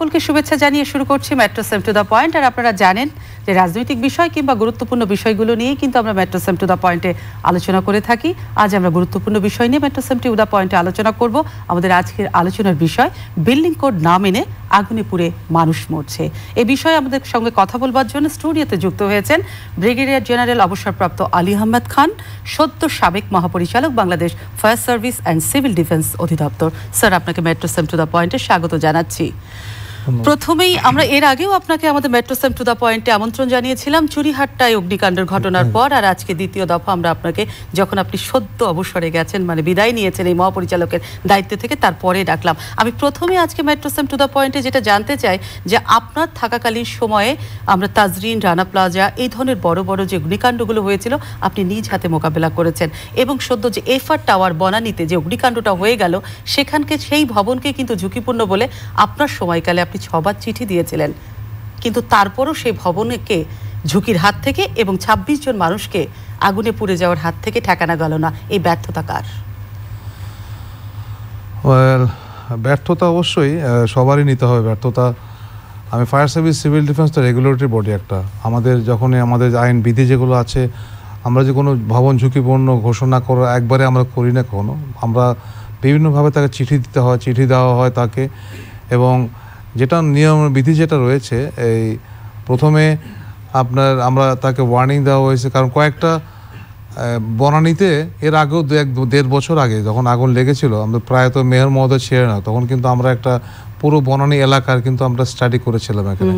সকলকে শুভেচ্ছা জানিয়ে শুরু করছি metro same to the point আর আপনারা জানেন যে রাজনৈতিক বিষয় কিংবা গুরুত্বপূর্ণ বিষয়গুলো নিয়ে কিন্তু আমরা মেট্রো সেম টু দ্য পয়েন্টে আলোচনা করে থাকি। আজ আমরা গুরুত্বপূর্ণ বিষয় নিয়ে মেট্রো সেম টু দ্য পয়েন্টে আলোচনা করব। আমাদের আজকের আলোচনার বিষয় বিল্ডিং কোড না মেনে আগুনে পুড়ে মানুষ মরছে। এ বিষয়ে আমাদের সঙ্গে কথা বলবার জন্য স্টুডিওতে যুক্ত হয়েছেন ব্রিগেডিয়ার জেনারেল অবসরপ্রাপ্ত আলী আহমেদ খান, সদ্য সাবেক মহাপরিচালক Bangladesh fire service and civil defence অধিদপ্তর। স্যার, আপনাকে মেট্রো সেম টু দ্য পয়েন্টে স্বাগত জানাচ্ছি। প্রথমেই আমরা এর আগেও আপনাকে আমাদের মেট্রো সেম টু দ্য পয়েন্টে আমন্ত্রণ জানিয়েছিলাম চুরিহাট্টায় অগ্নিকাণ্ডের ঘটনার পর আর আজকে দ্বিতীয় দফা আমরা আপনাকে যখন আপনি সদ্য অবসরে গেছেন মানে বিদায় নিয়েছেন এই মহাপরিচালকের দায়িত্ব থেকে তারপরে ডাকলাম। আমি প্রথমে আজকে মেট্রো সেম টু দ্য পয়েন্টে যেটা জানতে চাই যে আপনার থাকাকালীন সময়ে আমরা তাজরিন রানা প্লাজা এই ধরনের বড় বড় যে অগ্নিকাণ্ডগুলো হয়েছিল আপনি নিজ হাতে মোকাবেলা করেছেন। এবং সদ্য যে এফআর টাওয়ার বনানীতে যে অগ্নিকাণ্ডটা হয়ে গেল সেখানকে সেই ভবনকে কিন্তু ঝুঁকিপূর্ণ বলে আপনার সময়কালে আপনি ছবার চিঠি দিয়েছিলেন। কিন্তু তারপরও সেই ভবনকে ঝুঁকির হাত থেকে এবং ২৬ জন মানুষকে আগুনে পুড়ে যাওয়ার হাত থেকে ঠেকানো গেল না। এই ব্যর্থতা কার? ব্যর্থতা অবশ্যই সবারই নিতে হবে ব্যর্থতা। আমি ফায়ার সার্ভিস, সিভিল ডিফেন্স তো রেগুলেটরি বডি একটা। আমাদের যখনই আমাদের আইন বিধি যেগুলো আছে, আমরা যে কোনো ভবন ঝুঁকিপূর্ণ ঘোষণা করা একবারে আমরা করি না কখনো। আমরা বিভিন্নভাবে তাকে চিঠি দিতে হয়, চিঠি দেওয়া হয় তাকে। এবং যেটা নিয়ম বিধি যেটা রয়েছে এই প্রথমে আপনার আমরা তাকে ওয়ার্নিং দেওয়া হয়েছে। কারণ কয়েকটা বনানীতে এর আগেও দু এক দেড় বছর আগে যখন আগুন লেগেছিল আমরা প্রায়ত মেয়র মহোদয় ছিলেন না তখন কিন্তু আমরা একটা পুরো বনানী এলাকার কিন্তু আমরা স্টাডি করেছিলাম এখানে।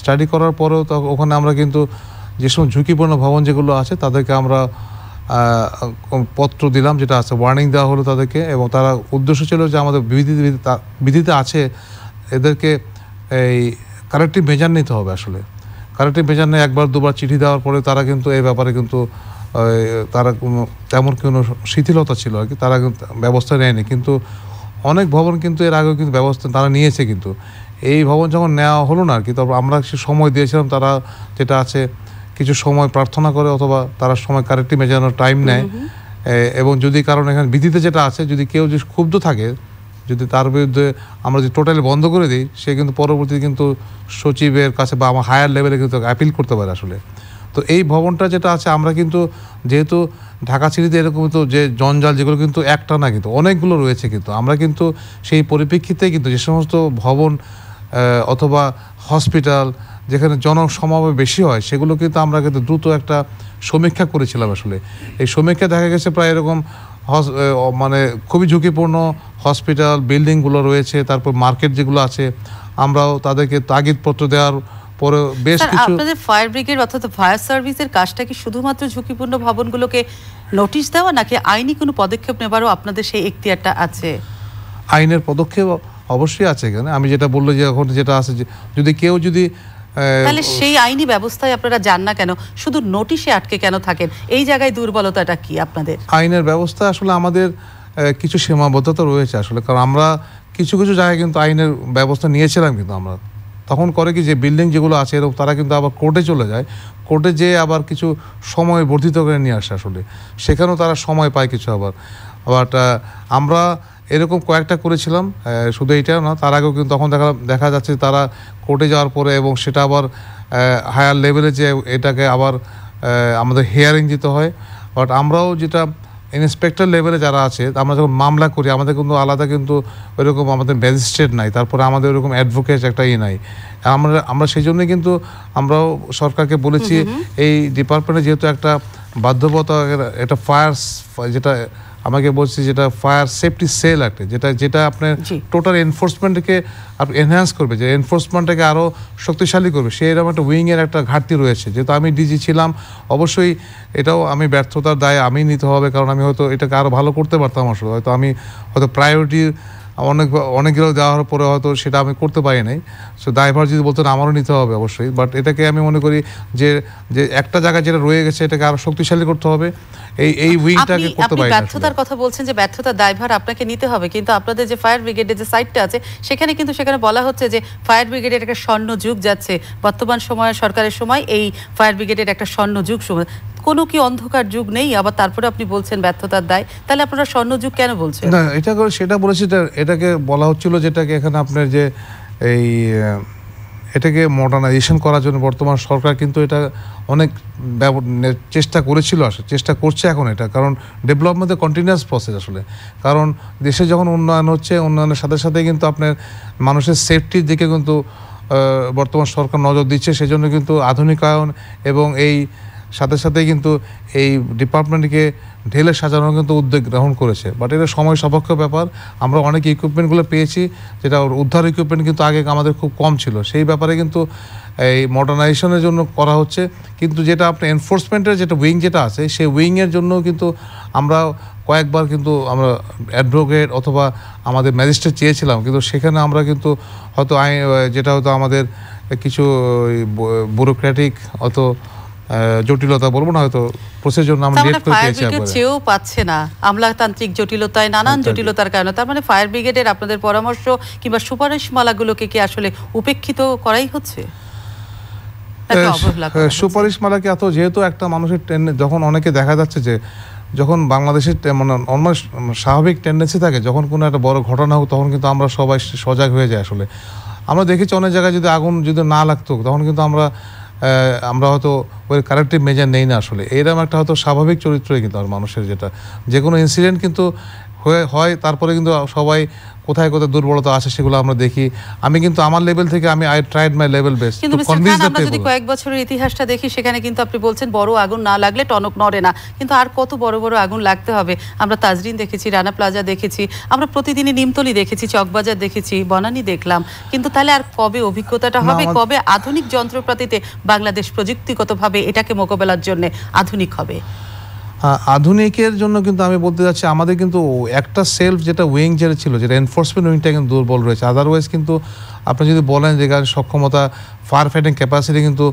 স্টাডি করার পরেও তো ওখানে আমরা কিন্তু যে সময় ঝুঁকিপূর্ণ ভবন যেগুলো আছে তাদেরকে আমরা পত্র দিলাম যেটা আছে ওয়ার্নিং দেওয়া হলো তাদেরকে এবং তারা উদ্দেশ্য ছিল যে আমাদের বিধি বিধিতে আছে এদেরকে এই কারেক্টিভ মেজার নিতে হবে আসলে। কারেক্টিভ মেজার নিয়ে একবার দুবার চিঠি দেওয়ার পরে তারা কিন্তু এই ব্যাপারে কিন্তু তারা কোনো তেমন কোনো শিথিলতা ছিল আর কি তারা কিন্তু ব্যবস্থা নেয়নি। কিন্তু অনেক ভবন কিন্তু এর আগেও কিন্তু ব্যবস্থা তারা নিয়েছে কিন্তু। এই ভবন যখন নেওয়া হলো না আর কি তারপর আমরা সে সময় দিয়েছিলাম তারা যেটা আছে কিছু সময় প্রার্থনা করে অথবা তারা সময় কারেক্টিভ মেজানোর টাইম নেয়। এবং যদি কারণ এখানে বিধিতে যেটা আছে যদি কেউ যদি ক্ষুব্ধ থাকে যদি তার বিরুদ্ধে আমরা যদি টোটালি বন্ধ করে দিই, সে কিন্তু পরবর্তী কিন্তু সচিবের কাছে বা আমার হায়ার লেভেলে কিন্তু অ্যাপিল করতে পারে আসলে। তো এই ভবনটা যেটা আছে, আমরা কিন্তু যেহেতু ঢাকা সিটিতে এরকম তো যে জঞ্জাল যেগুলো কিন্তু একটা না কিন্তু, অনেকগুলো রয়েছে কিন্তু। আমরা কিন্তু সেই পরিপ্রেক্ষিতে কিন্তু যে সমস্ত ভবন অথবা হসপিটাল যেখানে জনসমাবেশ বেশি হয়, সেগুলো কিন্তু আমরা কিন্তু দ্রুত একটা সমীক্ষা করেছিলাম আসলে। এই সমীক্ষা দেখা গেছে প্রায় এরকম মানে খুবই ঝুঁকিপূর্ণ হসপিটাল বিল্ডিংগুলো রয়েছে তারপর মার্কেট যেগুলো আছে আমরাও তাদেরকে তাগিদপত্র দেওয়ার পরে বেশ কিছু আপনাদের ফায়ার ব্রিগেড অর্থাৎ ফায়ার সার্ভিসের কাজটা কি শুধুমাত্র ঝুঁকিপূর্ণ ভবনগুলোকে নোটিশ দেওয়া নাকি আইনি কোনো পদক্ষেপ নেবারও আপনাদের সেই এখতিয়ারটা আছে? আইনের পদক্ষেপ অবশ্যই আছে এখানে। আমি যেটা বলল যে এখন যেটা আছে যে যদি কেউ যদি তাহলে সেই আইনি ব্যবস্থায় আপনারা যান না কেন? শুধু নোটিশে আটকে কেন থাকেন? এই জায়গায় দুর্বলতাটা কি আপনাদের? আইনের ব্যবস্থা আসলে আমাদের কিছু সীমাবদ্ধতা রয়েছে আসলে। কারণ আমরা কিছু কিছু জায়গায় কিন্তু আইনের ব্যবস্থা নিয়েছিলাম কিন্তু আমরা। তখন করে কি যে বিল্ডিং যেগুলো আছে এরকম তারা কিন্তু আবার কোর্টে চলে যায়। কোর্টে যেয়ে আবার কিছু সময় বর্ধিত করে নিয়ে আসে আসলে। সেখানেও তারা সময় পায় কিছু আবার। বাট আমরা এরকম কয়েকটা করেছিলাম শুধু এইটাও না তার আগেও কিন্তু তখন দেখা দেখা যাচ্ছে তারা কোর্টে যাওয়ার পরে এবং সেটা আবার হায়ার লেভেলে যে এটাকে আবার আমাদের হিয়ারিং দিতে হয়। বাট আমরাও যেটা ইন্সপেক্টর লেভেলে যারা আছে আমরা যখন মামলা করি আমাদের কিন্তু আলাদা কিন্তু ওইরকম আমাদের ম্যাজিস্ট্রেট নাই তারপরে আমাদের ওরকম অ্যাডভোকেট একটা ই নাই। আমরা আমরা সেই জন্যই কিন্তু আমরাও সরকারকে বলেছি এই ডিপার্টমেন্টে যেহেতু একটা বাধ্যবতা একটা ফায়ার যেটা আমাকে বলছি যেটা ফায়ার সেফটি সেল একটা যেটা যেটা আপনার টোটাল এনফোর্সমেন্টকে আপনি এনহ্যান্স করবে যে এনফোর্সমেন্টটাকে আরও শক্তিশালী করবে। সেই এরকম একটা উইংয়ের একটা ঘাটতি রয়েছে। যেহেতু আমি ডিজি ছিলাম অবশ্যই এটাও আমি ব্যর্থতার দায় আমি নিতে হবে কারণ আমি হয়তো এটাকে আরও ভালো করতে পারতাম আসলে। হয়তো আমি হয়তো প্রায়োরিটি অনেক অনেকগুলো দেওয়ার পরে হয়তো সেটা আমি করতে পারি নাই। সো দায়ভার যদি বলতেন আমারও নিতে হবে অবশ্যই। বাট এটাকে আমি মনে করি যে যে একটা জায়গায় যেটা রয়ে গেছে এটাকে আরও শক্তিশালী করতে হবে। এই এই উইংটাকে করতে পারি ব্যর্থতার কথা বলছেন যে ব্যর্থতার দায়ভার আপনাকে নিতে হবে। কিন্তু আপনাদের যে ফায়ার ব্রিগেডের যে সাইটটা আছে সেখানে কিন্তু সেখানে বলা হচ্ছে যে ফায়ার ব্রিগেডের একটা স্বর্ণ যুগ যাচ্ছে। বর্তমান সময়ে সরকারের সময় এই ফায়ার ব্রিগেডের একটা স্বর্ণ যুগ সময় কোনো কি অন্ধকার যুগ নেই, আবার তারপরে আপনি বলছেন ব্যর্থতার দায়, তাহলে আপনারা স্বর্ণ যুগ কেন বলছেন? না, এটা সেটা বলেছি, এটা- এটাকে বলা হচ্ছিল যেটাকে এখানে আপনার যে এই এটাকে মডার্নাইজেশন করার জন্য বর্তমান সরকার কিন্তু এটা অনেক চেষ্টা করেছিল আসলে, চেষ্টা করছে এখন এটা, কারণ ডেভেলপমেন্টের কন্টিনিউয়াস প্রসেস আসলে। কারণ দেশে যখন উন্নয়ন হচ্ছে, উন্নয়নের সাথে সাথে কিন্তু আপনার মানুষের সেফটির দিকে কিন্তু বর্তমান সরকার নজর দিচ্ছে, সেজন্য কিন্তু আধুনিকায়ন এবং এই সাথে সাথে কিন্তু এই ডিপার্টমেন্টকে ঢেলে সাজানোর কিন্তু উদ্যোগ গ্রহণ করেছে। বাট এটা সময় সাপেক্ষ ব্যাপার। আমরা অনেক ইকুইপমেন্টগুলো পেয়েছি, যেটা উদ্ধার ইকুইপমেন্ট কিন্তু আগে আমাদের খুব কম ছিল। সেই ব্যাপারে কিন্তু এই মডার্নাইজেশনের জন্য করা হচ্ছে। কিন্তু যেটা আপনার এনফোর্সমেন্টের যেটা উইং যেটা আছে, সেই উইংয়ের জন্য কিন্তু আমরা কয়েকবার কিন্তু আমরা অ্যাডভোকেট অথবা আমাদের ম্যাজিস্ট্রেট চেয়েছিলাম। কিন্তু সেখানে আমরা কিন্তু হয়তো আইন, যেটা হয়তো আমাদের কিছু ব্যুরোক্র্যাটিক অত জটিলতা বলব না হয়তো প্রসেসের জন্য আমরা তার লেট মানে করে ফায়ার পেয়েছি ব্রিগেড একবারে। চেয়েও পাচ্ছে না। আমলাতান্ত্রিক জটিলতায় নানান জটিলতার কারণে। তার মানে ফায়ার ব্রিগেডের আপনাদের পরামর্শ কিংবা সুপারিশমালাগুলোকে কি আসলে উপেক্ষিত করাই হচ্ছে? সুপারিশ মালাকে এত যেহেতু একটা মানুষের টেন- যখন অনেকে দেখা যাচ্ছে যে যখন বাংলাদেশের মানে নর্মাল স্বাভাবিক টেন্ডেন্সি থাকে যখন কোনো একটা বড় ঘটনা হোক তখন কিন্তু আমরা সবাই সজাগ হয়ে যাই আসলে। আমরা দেখেছি অনেক জায়গায় যদি আগুন যদি না লাগতো তখন কিন্তু আমরা আমরা হয়তো ওই কারেক্টিভ মেজার নেই না আসলে। এরকম একটা হয়তো স্বাভাবিক চরিত্রই কিন্তু আর মানুষের যেটা। যে কোনো ইনসিডেন্ট কিন্তু হয়ে হয়, তারপরে কিন্তু সবাই কোথায় কোথায় দুর্বলতা আছে সেগুলো আমরা দেখি। আমি কিন্তু আমার লেভেল থেকে আমি I tried my level best কিন্তু আমরা যদি কয়েক বছরের ইতিহাসটা দেখি সেখানে কিন্তু আপনি বলছেন বড় আগুন না লাগলে টনক নড়ে না। কিন্তু আর কত বড় বড় আগুন লাগতে হবে? আমরা তাজরিন দেখেছি রানা প্লাজা দেখেছি আমরা প্রতিদিনই নিমতলি দেখেছি চকবাজার দেখেছি বনানি দেখলাম। কিন্তু তাহলে আর কবে অভিজ্ঞতাটা হবে? কবে আধুনিক যন্ত্রপাতিতে বাংলাদেশ প্রযুক্তিগতভাবে এটাকে মোকাবেলার জন্য আধুনিক হবে? আধুনিকের জন্য কিন্তু আমি বলতে যাচ্ছি, আমাদের কিন্তু একটা সেলফ যেটা উইং যেটা ছিল, যেটা এনফোর্সমেন্ট উইংটা কিন্তু দুর্বল রয়েছে। আদারওয়াইজ কিন্তু আপনি যদি বলেন যে গাড়ির সক্ষমতা ফায়ার ফাইটিং ক্যাপাসিটি কিন্তু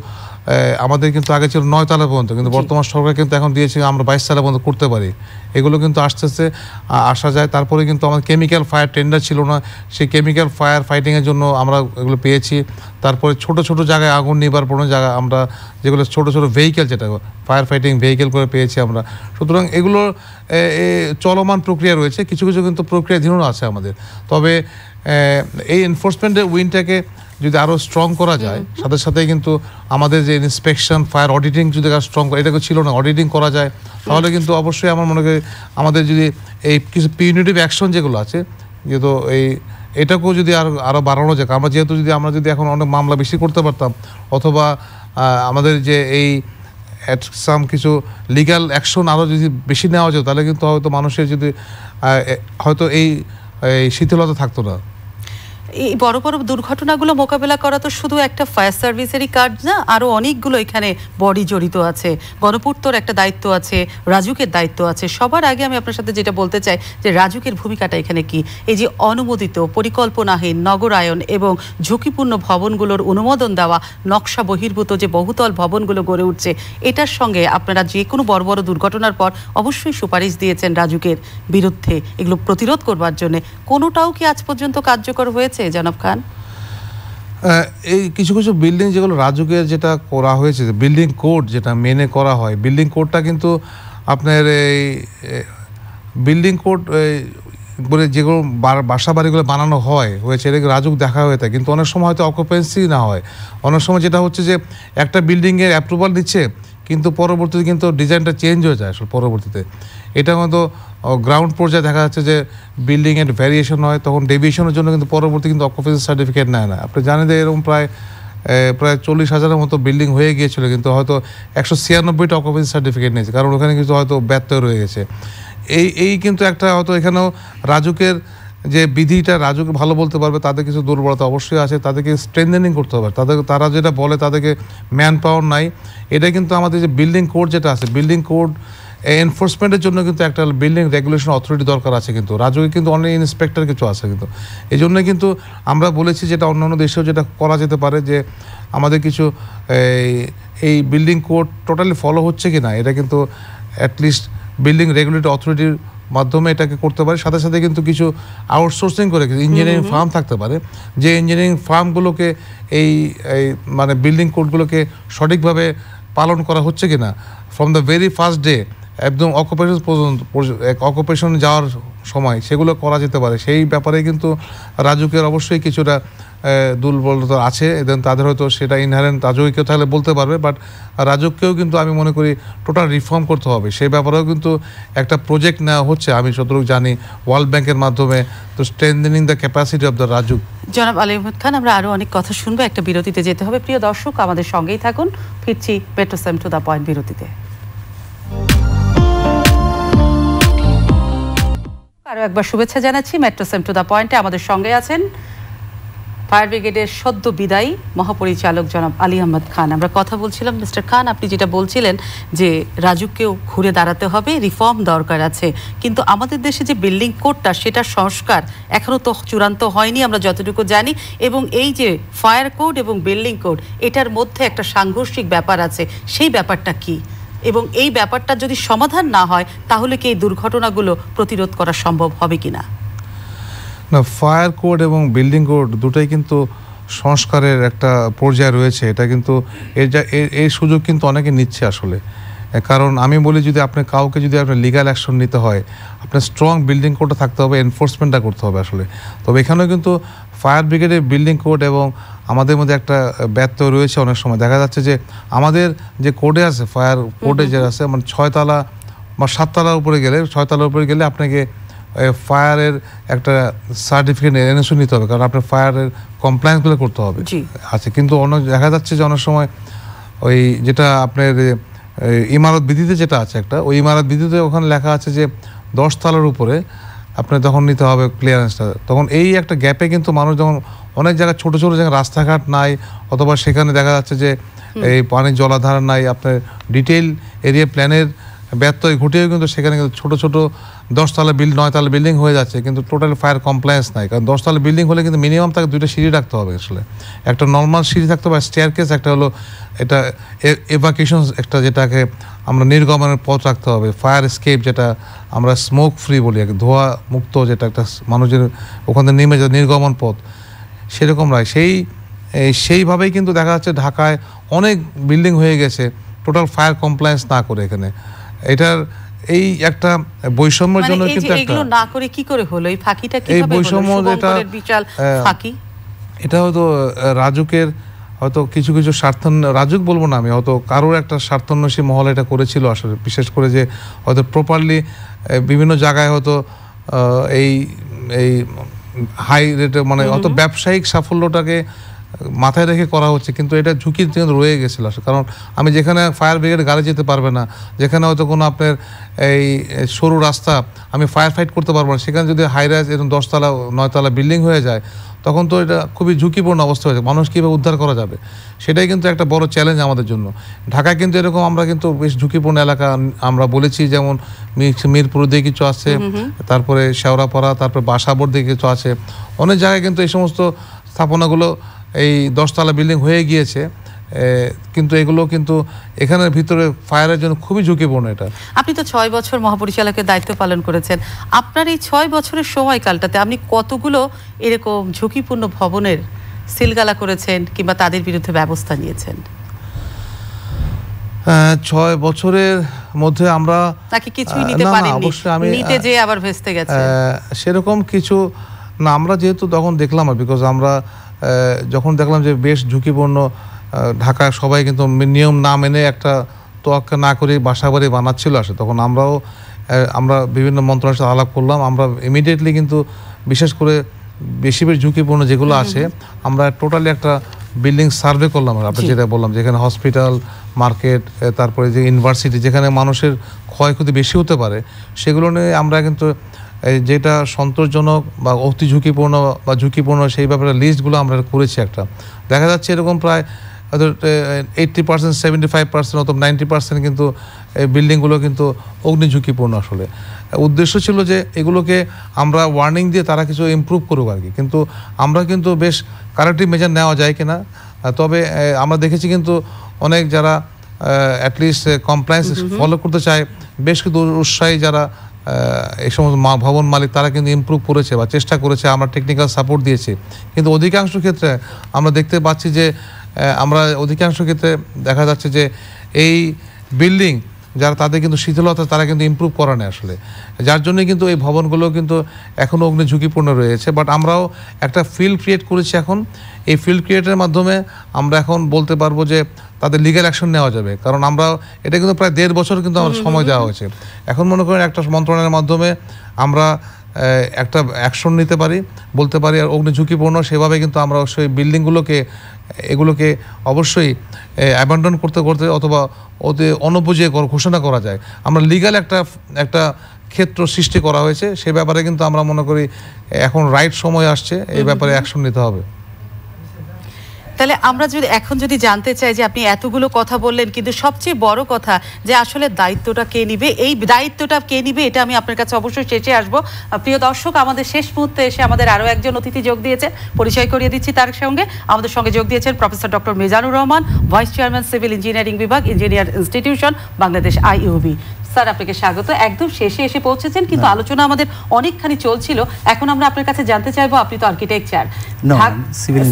আমাদের কিন্তু আগে ছিল নয় তালা পর্যন্ত কিন্তু বর্তমান সরকার কিন্তু এখন দিয়েছে আমরা বাইশ তালা পর্যন্ত করতে পারি। এগুলো কিন্তু আস্তে আস্তে আসা যায়। তারপরে কিন্তু আমাদের কেমিক্যাল ফায়ার টেন্ডার ছিল না সেই কেমিক্যাল ফায়ার ফাইটিংয়ের জন্য আমরা এগুলো পেয়েছি। তারপরে ছোট ছোট জায়গায় আগুন নিবার কোনো জায়গা আমরা যেগুলো ছোট ছোট ভেহিকেল যেটা ফায়ার ফাইটিং ভেহিকেল করে পেয়েছি আমরা। সুতরাং এগুলো এ, এ, চলমান প্রক্রিয়া রয়েছে কিছু কিছু কিন্তু প্রক্রিয়া প্রক্রিয়াধীনও আছে আমাদের। তবে এই এনফোর্সমেন্টের উইনটাকে যদি আরও স্ট্রং করা যায় সাথে সাথে কিন্তু আমাদের যে ইন্সপেকশন ফায়ার অডিটিং যদি আরও স্ট্রং এটাকে ছিল না অডিটিং করা যায়। তাহলে কিন্তু অবশ্যই আমার মনে করি আমাদের যদি এই কিছু পিউনিটিভ অ্যাকশন যেগুলো আছে যেহেতু এই এটাকেও যদি আর আরও বাড়ানো যায় আমরা যেহেতু যদি আমরা যদি এখন অনেক মামলা বেশি করতে পারতাম অথবা আমাদের যে এই সাম কিছু লিগ্যাল অ্যাকশন আরও যদি বেশি নেওয়া যেত তাহলে কিন্তু হয়তো মানুষের যদি হয়তো এই এই শিথিলতা থাকতো না। এই বড় বড় দুর্ঘটনাগুলো মোকাবেলা করা তো শুধু একটা ফায়ার সার্ভিসেরই কাজ না আরও অনেকগুলো এখানে বডি জড়িত আছে। গণপূর্তর একটা দায়িত্ব আছে, রাজুকের দায়িত্ব আছে। সবার আগে আমি আপনার সাথে যেটা বলতে চাই যে রাজুকের ভূমিকাটা এখানে কি? এই যে অনুমোদিত, পরিকল্পনাহীন, নগরায়ন এবং ঝুঁকিপূর্ণ ভবনগুলোর অনুমোদন দেওয়া, নকশা বহির্ভূত যে বহুতল ভবনগুলো গড়ে উঠছে, এটার সঙ্গে আপনারা যে কোনো বড় বড় দুর্ঘটনার পর অবশ্যই সুপারিশ দিয়েছেন রাজুকের বিরুদ্ধে। এগুলো প্রতিরোধ করবার জন্য। কোনোটাও কি আজ পর্যন্ত কার্যকর হয়েছে? জনাব খান? এই কিছু কিছু বিল্ডিং যেগুলো রাজুকের যেটা করা হয়েছে বিল্ডিং কোড যেটা মেনে করা হয় বিল্ডিং কোডটা কিন্তু আপনার এই বিল্ডিং কোড বলে যেগুলো বাসা বাড়িগুলো বানানো হয়, হয়েছে, এটাকে রাজুক দেখা হয়ে থাকে, কিন্তু অনেক সময় হয়তো অকুপেন্সি না হয়। অনেক সময় যেটা হচ্ছে যে একটা বিল্ডিংয়ের অ্যাপ্রুভাল দিচ্ছে কিন্তু পরবর্তীতে কিন্তু ডিজাইনটা চেঞ্জ হয়ে যায় আসলে পরবর্তীতে। এটা মতো গ্রাউন্ড পর্যায়ে দেখা যাচ্ছে যে বিল্ডিংয়ের ভ্যারিয়েশন হয়, তখন ডেভিয়েশনের জন্য কিন্তু পরবর্তী কিন্তু অকুপেন্সি সার্টিফিকেট নেয় না। আপনি জানেন যে এরকম প্রায় প্রায় চল্লিশ হাজারের মতো বিল্ডিং হয়ে গিয়েছিল, কিন্তু হয়তো একশো ছিয়ানব্বইটা অকুপেন্সি সার্টিফিকেট নিয়েছে, কারণ ওখানে কিন্তু হয়তো ব্যর্থ রয়ে গেছে। এই এই কিন্তু একটা হয়তো এখানেও রাজুকের যে বিধিটা, রাজুকে ভালো বলতে পারবে, তাদের কিছু দুর্বলতা অবশ্যই আছে, তাদেরকে স্ট্রেন্থেনিং করতে হবে। তাদের, তারা যেটা বলে, তাদেরকে ম্যান পাওয়ার নাই। এটা কিন্তু আমাদের যে বিল্ডিং কোড যেটা আছে বিল্ডিং কোড এনফোর্সমেন্টের জন্য কিন্তু একটা বিল্ডিং রেগুলেশন অথরিটি দরকার আছে কিন্তু। রাজুকে কিন্তু অনেক ইন্সপেক্টর কিছু আছে কিন্তু। এই জন্য কিন্তু আমরা বলেছি যেটা অন্যান্য দেশেও যেটা করা যেতে পারে যে আমাদের কিছু এই এই বিল্ডিং কোড টোটালি ফলো হচ্ছে কি না এটা কিন্তু অ্যাটলিস্ট বিল্ডিং রেগুলেটরি অথরিটির মাধ্যমে এটাকে করতে পারে। সাথে সাথে কিন্তু কিছু আউটসোর্সিং করে ইঞ্জিনিয়ারিং ফার্ম থাকতে পারে। যে ইঞ্জিনিয়ারিং ফার্মগুলোকে এই এই মানে বিল্ডিং কোডগুলোকে সঠিকভাবে পালন করা হচ্ছে কি না from the very first day একদম অকুপেশন পর্যন্ত অকুপেশন যাওয়ার সময় সেগুলো করা যেতে পারে। সেই ব্যাপারে কিন্তু রাজুকের অবশ্যই কিছুটা দুর্বলতা আছে। দেন তাদের হয়তো সেটা ইনহারেন্ট রাজুকে তাহলে বলতে পারবে বাট রাজককেও কিন্তু আমি মনে করি টোটাল রিফর্ম করতে হবে। সেই ব্যাপারেও কিন্তু একটা প্রজেক্ট নেওয়া হচ্ছে। আমি যতটুকু জানি ওয়ার্ল্ড ব্যাংকের মাধ্যমে তো strengthening the capacity of the RAJUK. জনাব আলী আহমদ খান, আমরা আরও অনেক কথা শুনব। একটা বিরতিতে যেতে হবে। প্রিয় দর্শক, আমাদের সঙ্গেই থাকুন। ফিরছি metro same to the point বিরতিতে। আরও একবার শুভেচ্ছা জানাচ্ছি মেট্রো সেম টু দ্য পয়েন্টে আমাদের সঙ্গে আছেন ফায়ার ব্রিগেডের সদ্য বিদায়ী মহাপরিচালক জনাব আলী আহমদ খান। আমরা কথা বলছিলাম, মিস্টার খান, আপনি যেটা বলছিলেন যে রাজুকেও ঘুরে দাঁড়াতে হবে, রিফর্ম দরকার আছে। কিন্তু আমাদের দেশে যে বিল্ডিং কোডটা সেটা সংস্কার এখনও তো চূড়ান্ত হয়নি, আমরা যতটুকু জানি। এবং এই যে ফায়ার কোড এবং বিল্ডিং কোড, এটার মধ্যে একটা সাংঘর্ষিক ব্যাপার আছে। সেই ব্যাপারটা কি? এবং এই ব্যাপারটা যদি সমাধান না হয়, তাহলে কি এই দুর্ঘটনাগুলো প্রতিরোধ করা সম্ভব হবে কিনা? না ফায়ার কোড এবং বিল্ডিং কোড দুটোই কিন্তু সংস্কারের একটা পর্যায়ে রয়েছে। এটা কিন্তু এর যা এই সুযোগ কিন্তু অনেকে নিচ্ছে আসলে। কারণ আমি বলি যদি আপনি কাউকে যদি আপনার লিগাল অ্যাকশন নিতে হয়, আপনার স্ট্রং বিল্ডিং কোডটা থাকতে হবে এনফোর্সমেন্টটা করতে হবে আসলে। তবে এখানেও কিন্তু ফায়ার ব্রিগেডের বিল্ডিং কোড এবং আমাদের মধ্যে একটা ব্যর্থ রয়েছে অনেক সময়। দেখা যাচ্ছে যে আমাদের যে কোডে আছে ফায়ার কোডে যে আছে মানে ছয়তলা বা সাততলার উপরে গেলে ছয়তলার উপরে গেলে আপনাকে ফায়ারের একটা সার্টিফিকেট এনএসও নিতে হবে কারণ আপনার ফায়ারের কমপ্লায়েন্সগুলো করতে হবে। জি। আচ্ছা কিন্তু অনেক দেখা যাচ্ছে যে অনেক সময় ওই যেটা আপনার ইমারত বিধিতে যেটা আছে একটা ওই ইমারত বিধিতে ওখানে লেখা আছে যে দশ তলার উপরে আপনি তখন নিতে হবে ক্লিয়ারেন্সটা তখন এই একটা গ্যাপে কিন্তু মানুষ যখন অনেক জায়গায় ছোটো ছোটো জায়গায় রাস্তাঘাট নাই অথবা সেখানে দেখা যাচ্ছে যে এই পানির জলাধার নাই আপনার ডিটেইল এরিয়া প্ল্যানের ব্যত্যয় ঘটেও কিন্তু সেখানে কিন্তু ছোটো ছোটো দশতলা বিল্ড নয়তলা বিল্ডিং হয়ে যাচ্ছে, কিন্তু টোটাল ফায়ার কমপ্লায়েন্স নাই। কারণ দশতলা বিল্ডিং হলে কিন্তু মিনিমাম তাকে দুইটা সিঁড়ি রাখতে হবে আসলে। একটা নর্মাল সিঁড়ি থাকতে হবে স্টেয়ার কেস একটা হলো এটা এভাকেশন একটা যেটাকে আমরা নির্গমনের পথ রাখতে হবে। ফায়ার স্কেপ যেটা আমরা স্মোক ফ্রি বলি ধোঁয়া মুক্ত যেটা একটা মানুষের ওখান থেকে নেমে যায়, নির্গমন পথ। সেরকম নয়। সেই সেইভাবেই কিন্তু দেখা যাচ্ছে ঢাকায় অনেক বিল্ডিং হয়ে গেছে টোটাল ফায়ার কমপ্লায়েন্স না করে এখানে। এটার এই একটা বৈষম্যের মানে জন্য কিন্তু একটা এগুলো না করে কি করে হলো? এই ফাঁকিটা এই কীভাবে হলো? বৈষম্য যেটা, শুভঙ্করের বিশাল ফাঁকি। এটা হয়তো রাজুকের হয়তো কিছু কিছু স্বার্থ রাজুক বলব না আমি হয়তো কারোর একটা স্বার্থন্বেষী মহল এটা করেছিল আসলে। বিশেষ করে যে হয়তো প্রপারলি বিভিন্ন জায়গায় হয়তো এই এই হাই রেটে মানে অত ব্যবসায়িক সাফল্যটাকে মাথায় রেখে করা হচ্ছে কিন্তু এটা ঝুঁকি কিন্তু রয়ে গেছিল কারণ আমি যেখানে ফায়ার ব্রিগেড গাড়ি যেতে পারবে না যেখানে হয়তো কোনো আপনার এই সরু রাস্তা আমি ফায়ার ফাইট করতে পারব না সেখানে যদি হাই রাইজ এরকম দশতলা নয়তলা বিল্ডিং হয়ে যায় তখন তো এটা খুবই ঝুঁকিপূর্ণ অবস্থা হয়ে যায়। মানুষ কীভাবে উদ্ধার করা যাবে? সেটাই কিন্তু একটা বড় চ্যালেঞ্জ আমাদের জন্য। ঢাকায় কিন্তু এরকম আমরা কিন্তু বেশ ঝুঁকিপূর্ণ এলাকা আমরা বলেছি যেমন মিরপুর দিয়ে কিছু আছে তারপরে শেওড়াপাড়া তারপরে বাসাবর দিয়ে কিছু আছে। অনেক জায়গায় কিন্তু এই সমস্ত স্থাপনাগুলো এই দশতলা বিল্ডিং হয়ে গিয়েছে কিন্তু এগুলো কিন্তু এখানের ভিতরে ফায়ারের জন্য খুবই ঝুঁকিপূর্ণ এটা। আপনি তো ছয় বছর মহাপরিচালকের দায়িত্ব পালন করেছেন। আপনার এই ছয় বছরের সময়কালটাতে আপনি কতগুলো এরকম ঝুঁকিপূর্ণ ভবনের সিলগালা করেছেন কিংবা তাদের বিরুদ্ধে ব্যবস্থা নিয়েছেন? ছয় বছরের মধ্যে আমরা নাকি কিছুই নিতে না, না, অবশ্যই আমি, নিতে আহ, যে আবার ভেস্তে গেছে। আহ, সেরকম কিছু না আমরা যেহেতু তখন দেখলাম বিকজ আমরা যখন দেখলাম যে বেশ ঝুঁকিপূর্ণ ঢাকা সবাই কিন্তু নিয়ম না মেনে একটা তোয়াক্কা না করে বাসা বাড়ি বানাচ্ছিল আসে তখন আমরাও আমরা বিভিন্ন মন্ত্রণালয়ের সাথে আলাপ করলাম। আমরা ইমিডিয়েটলি কিন্তু বিশেষ করে বেশি বেশি ঝুঁকিপূর্ণ যেগুলো আছে আমরা টোটালি একটা বিল্ডিং সার্ভে করলাম আপনি যেটা বললাম যেখানে হসপিটাল মার্কেট তারপরে যে ইউনিভার্সিটি যেখানে মানুষের ক্ষয়ক্ষতি বেশি হতে পারে সেগুলো নিয়ে আমরা কিন্তু যেটা সন্তোষজনক বা অতি ঝুঁকিপূর্ণ বা ঝুঁকিপূর্ণ সেই ব্যাপারে লিস্টগুলো আমরা করেছি একটা। দেখা যাচ্ছে এরকম প্রায় হয়তো eighty percent seventy five percent অথবা নাইনটি পার্সেন্ট কিন্তু এই বিল্ডিংগুলো কিন্তু অগ্নি ঝুঁকিপূর্ণ আসলে। উদ্দেশ্য ছিল যে এগুলোকে আমরা ওয়ার্নিং দিয়ে তারা কিছু ইমপ্রুভ করুক আর কি। কিন্তু আমরা কিন্তু বেশ কারেক্টিভ মেজার নেওয়া যায় কিনা তবে আমরা দেখেছি কিন্তু অনেক যারা অ্যাটলিস্ট কমপ্লায়েন্স ফলো করতে চায় বেশ কিছু উৎসাহী যারা এই সমস্ত ভবন মালিক তারা কিন্তু ইমপ্রুভ করেছে বা চেষ্টা করেছে, আমরা টেকনিক্যাল সাপোর্ট দিয়েছি। কিন্তু অধিকাংশ ক্ষেত্রে আমরা দেখতে পাচ্ছি যে আমরা অধিকাংশ ক্ষেত্রে দেখা যাচ্ছে যে এই বিল্ডিং যারা তাদের কিন্তু শীতলতা তারা কিন্তু ইমপ্রুভ করা নেই আসলে। যার জন্য কিন্তু এই ভবনগুলো কিন্তু এখনও অগ্নি ঝুঁকিপূর্ণ রয়েছে। বাট আমরাও একটা ফিল্ড ক্রিয়েট করেছি এখন। এই ফিল্ড ক্রিয়েটের মাধ্যমে আমরা এখন বলতে পারব যে তাদের লিগ্যাল অ্যাকশন নেওয়া যাবে। কারণ আমরা এটা কিন্তু প্রায় দেড় বছর কিন্তু আমরা সময় দেওয়া হয়েছে। এখন মনে করেন একটা মন্ত্রণালয়ের মাধ্যমে আমরা একটা অ্যাকশন নিতে পারি বলতে পারি আর অগ্নি ঝুঁকিপূর্ণ সেভাবে কিন্তু আমরা অবশ্যই বিল্ডিংগুলোকে এগুলোকে অবশ্যই অ্যাবান্ডন করতে করতে অথবা ওতে কর- ঘোষণা করা যায়। আমরা লিগ্যাল একটা একটা ক্ষেত্র সৃষ্টি করা হয়েছে সে ব্যাপারে কিন্তু আমরা মনে করি এখন রাইট সময় আসছে এই ব্যাপারে অ্যাকশন নিতে হবে। তাহলে আমরা যদি এখন যদি জানতে চাই যে আপনি এতগুলো কথা বললেন, কিন্তু সবচেয়ে বড় কথা যে আসলে দায়িত্বটা কে নিবে, এই দায়িত্বটা কে নিবে, এটা আমি আপনার কাছে অবশ্যই শেষে আসব। প্রিয় দর্শক, আমাদের শেষ মুহূর্তে এসে আমাদের আরও একজন অতিথি যোগ দিয়েছেন। পরিচয় করিয়ে দিচ্ছি তার সঙ্গে। আমাদের সঙ্গে যোগ দিয়েছেন professor doctor Mezanur Rahman, vice chairman civil engineering বিভাগ, engineer institution, Bangladesh IUB. Sir আপনাকে স্বাগত। একদম শেষে এসে পৌঁছেছেন কিন্তু আলোচনা আমাদের অনেকখানি চলছিল। এখন আমরা আপনার কাছে জানতে চাইব আপনি তো আর্কিটেকচার।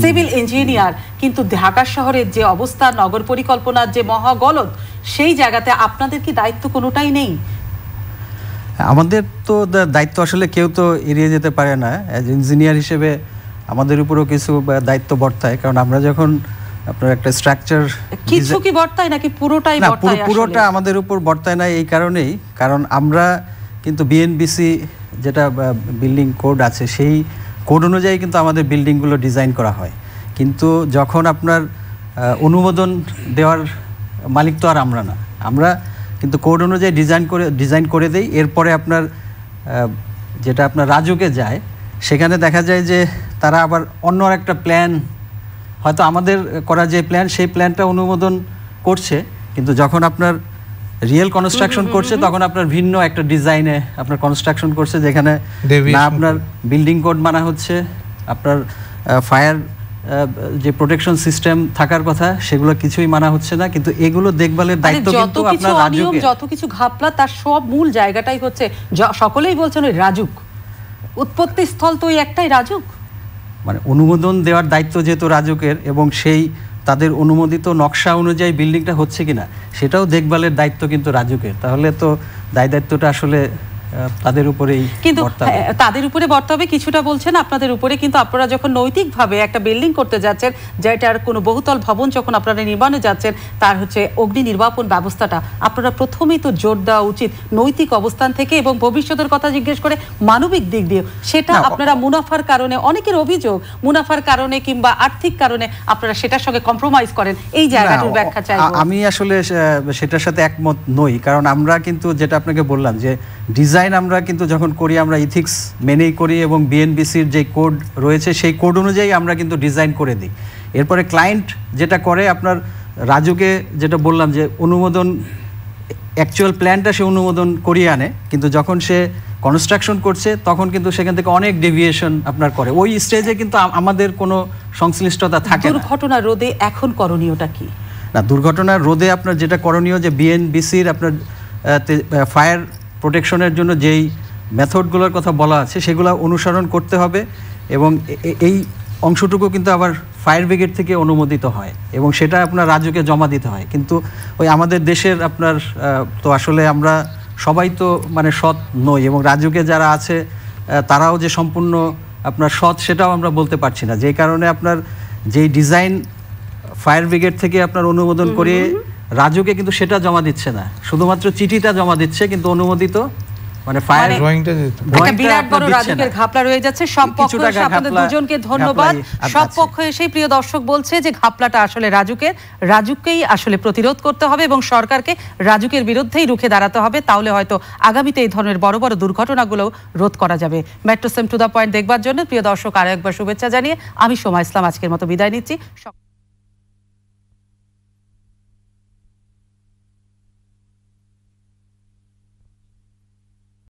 সিভিল ইঞ্জিনিয়ার কিন্তু ঢাকা শহরের যে অবস্থা নগর পরিকল্পনার যে মহাগলদ সেই জায়গাতে আপনাদের কি দায়িত্ব কোনোটাই নেই? আমাদের তো দায়িত্ব আসলে কেউ তো এড়িয়ে যেতে পারে না। ইঞ্জিনিয়ার হিসেবে আমাদের উপরেও কিছু দায়িত্ব বর্তায়। কারণ আমরা যখন আপনার একটা স্ট্রাকচার কিছু কি বর্তায় নাকি পুরোটাই না পুরোটা আমাদের উপর বর্তায় না এই কারণেই। কারণ আমরা কিন্তু বিএনবিসি যেটা বিল্ডিং কোড আছে সেই কোড অনুযায়ী কিন্তু আমাদের বিল্ডিংগুলো ডিজাইন করা হয়। কিন্তু যখন আপনার অনুমোদন দেওয়ার মালিক তো আর আমরা না। আমরা কিন্তু কোড অনুযায়ী ডিজাইন করে ডিজাইন করে দেই। এরপরে আপনার যেটা আপনার রাজুকে যায় সেখানে দেখা যায় যে তারা আবার অন্য একটা প্ল্যান হয়তো আমাদের করা যে প্ল্যান সেই প্ল্যানটা অনুমোদন করছে কিন্তু যখন আপনার রিয়েল কনস্ট্রাকশন করছে তখন আপনার ভিন্ন একটা ডিজাইনে আপনার কনস্ট্রাকশন করছে যেখানে না আপনার বিল্ডিং কোড মানা হচ্ছে আপনার ফায়ার যে প্রোটেকশন সিস্টেম থাকার কথা সেগুলো কিছুই মানা হচ্ছে না কিন্তু এগুলো দেখভালের মানে দায়িত্ব যত কিন্তু কিছু আপনার রাজুকে যত কিছু ঘাপলা তার সব মূল জায়গাটাই হচ্ছে সকলেই বলছেন ওই রাজুক। উৎপত্তি স্থল তো ওই একটাই রাজুক। মানে অনুমোদন দেওয়ার দায়িত্ব যেহেতু রাজকের এবং সেই তাদের অনুমোদিত নকশা অনুযায়ী বিল্ডিংটা হচ্ছে কিনা, সেটাও দেখভালের দায়িত্ব কিন্তু রাজুকের। তাহলে তো দায় দায়িত্বটা আসলে তাদের উপরেই কিন্তু হ্যাঁ, তাদের উপরে বর্তবে কিছুটা বলছেন আপনাদের উপরে কিন্তু আপনারা যখন নৈতিকভাবে একটা বিল্ডিং করতে যাচ্ছেন যেটার কোনো বহুতল ভবন যখন আপনারা নির্মাণে যাচ্ছেন তার হচ্ছে অগ্নি নির্বাপন ব্যবস্থাটা। আপনারা প্রথমেই তো জোর দেওয়া উচিত নৈতিক অবস্থান থেকে এবং ভবিষ্যতের কথা জিজ্ঞেস করে মানবিক দিক দিয়ে। সেটা আপনারা মুনাফার কারণে অনেকের অভিযোগ মুনাফার কারণে কিংবা আর্থিক কারণে আপনারা সেটার সঙ্গে কম্প্রোমাইজ করেন। এই জায়গাটির ব্যাখ্যা চাইব। আমি আসলে সেটার সাথে একমত নই কারণ আমরা কিন্তু যেটা আপনাকে বললাম যে ডিজাইন আমরা কিন্তু যখন করি আমরা ইথিক্স মেনেই করি এবং বিএনবিসির যে কোড রয়েছে সেই কোড অনুযায়ী আমরা কিন্তু ডিজাইন করে দিই। এরপরে ক্লায়েন্ট যেটা করে আপনার রাজুকে যেটা বললাম যে অনুমোদন অ্যাকচুয়াল প্ল্যানটা সে অনুমোদন করিয়ে আনে কিন্তু যখন সে কনস্ট্রাকশন করছে তখন কিন্তু সেখান থেকে অনেক ডেভিয়েশন আপনার করে। ওই স্টেজে কিন্তু আমাদের কোনো সংশ্লিষ্টতা থাকে দুর্ঘটনা রোধে এখন করণীয়টা কি? না দুর্ঘটনার রোধে আপনার যেটা করণীয় যে বিএনবিসির আপনার ফায়ার প্রোটেকশনের জন্য যেই মেথডগুলোর কথা বলা আছে সেগুলো অনুসরণ করতে হবে এবং এই অংশটুকু কিন্তু আবার ফায়ার ব্রিগেড থেকে অনুমোদিত হয় এবং সেটা আপনার রাজ্যকে জমা দিতে হয়। কিন্তু ওই আমাদের দেশের আপনার তো আসলে আমরা সবাই তো মানে সৎ নই এবং রাজ্যকে যারা আছে তারাও যে সম্পূর্ণ আপনার সৎ সেটাও আমরা বলতে পারছি না। যেই কারণে আপনার যেই ডিজাইন ফায়ার ব্রিগেড থেকে আপনার অনুমোদন করে রাজুকে কিন্তু সেটা জমা দিচ্ছে না। শুধুমাত্র চিঠিটা জমা দিচ্ছে কিন্তু অনুমোদিত মানে ফায়ার মানে- ড্রয়িংটা একটা বিরাট বড় রাজুকের ঘাপলা রয়ে যাচ্ছে। সব পক্ষ আপনাদের দুজনকে ধন্যবাদ। সব পক্ষ এসেই প্রিয় দর্শক বলছে যে ঘাপলাটা আসলে রাজুককেই আসলে প্রতিরোধ করতে হবে এবং সরকারকে রাজুকের বিরুদ্ধেই রুখে দাঁড়াতে হবে। তাহলে হয়তো আগামীতে এই ধরনের বড় বড় দুর্ঘটনাগুলো রোধ করা যাবে। Metro same to the point দেখবার জন্য প্রিয় দর্শক আরও একবার শুভেচ্ছা জানিয়ে আমি সোমা ইসলাম আজকের মতো বিদায় নিচ্ছি।